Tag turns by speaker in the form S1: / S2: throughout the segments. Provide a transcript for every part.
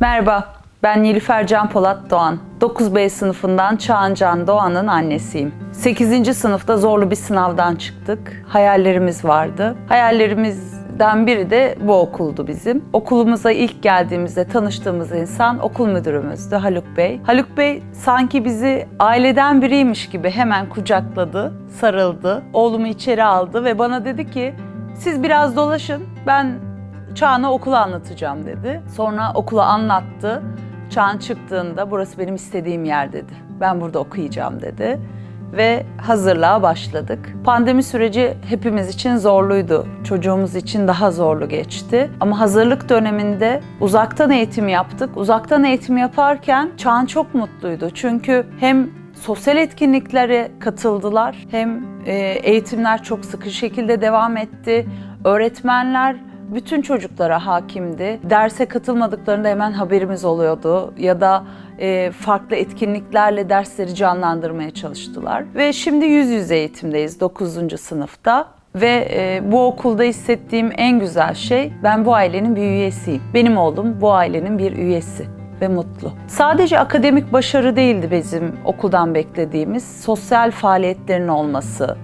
S1: Merhaba, ben Nilüfer Can Polat Doğan. 9B sınıfından Çağan Can Doğan'ın annesiyim. 8. sınıfta zorlu bir sınavdan çıktık. Hayallerimiz vardı. Hayallerimizden biri de bu okuldu bizim. Okulumuza ilk geldiğimizde tanıştığımız insan okul müdürümüzdü Haluk Bey. Haluk Bey sanki bizi aileden biriymiş gibi hemen kucakladı, sarıldı. Oğlumu içeri aldı ve bana dedi ki siz biraz dolaşın ben Çağan'a okulu anlatacağım dedi. Sonra okulu anlattı. Çağan çıktığında burası benim istediğim yer dedi. Ben burada okuyacağım dedi. Ve hazırlığa başladık. Pandemi süreci hepimiz için zorluydu. Çocuğumuz için daha zorlu geçti. Ama hazırlık döneminde uzaktan eğitim yaptık. Uzaktan eğitim yaparken Çağan çok mutluydu. Çünkü hem sosyal etkinliklere katıldılar hem e, eğitimler çok sıkı şekilde devam etti. Öğretmenler bütün çocuklara hakimdi. Derse katılmadıklarında hemen haberimiz oluyordu ya da e, farklı etkinliklerle dersleri canlandırmaya çalıştılar. Ve şimdi yüz yüze eğitimdeyiz 9. sınıfta. Ve e, bu okulda hissettiğim en güzel şey ben bu ailenin bir üyesiyim. Benim oğlum bu ailenin bir üyesi ve mutlu. Sadece akademik başarı değildi bizim okuldan beklediğimiz. Sosyal faaliyetlerin olması,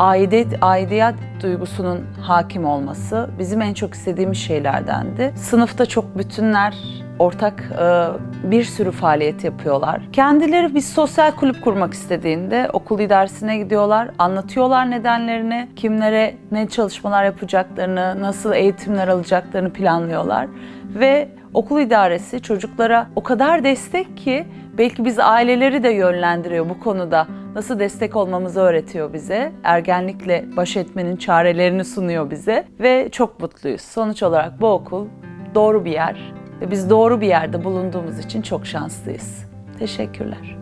S1: aidiyet, aidiyet duygusunun hakim olması bizim en çok istediğimiz şeylerdendi. Sınıfta çok bütünler, ortak e, bir sürü faaliyet yapıyorlar. Kendileri bir sosyal kulüp kurmak istediğinde okul idaresine gidiyorlar, anlatıyorlar nedenlerini, kimlere ne çalışmalar yapacaklarını, nasıl eğitimler alacaklarını planlıyorlar ve okul idaresi çocuklara o kadar destek ki belki biz aileleri de yönlendiriyor bu konuda. Nasıl destek olmamızı öğretiyor bize. Ergenlikle baş etmenin çarelerini sunuyor bize ve çok mutluyuz. Sonuç olarak bu okul doğru bir yer ve biz doğru bir yerde bulunduğumuz için çok şanslıyız. Teşekkürler.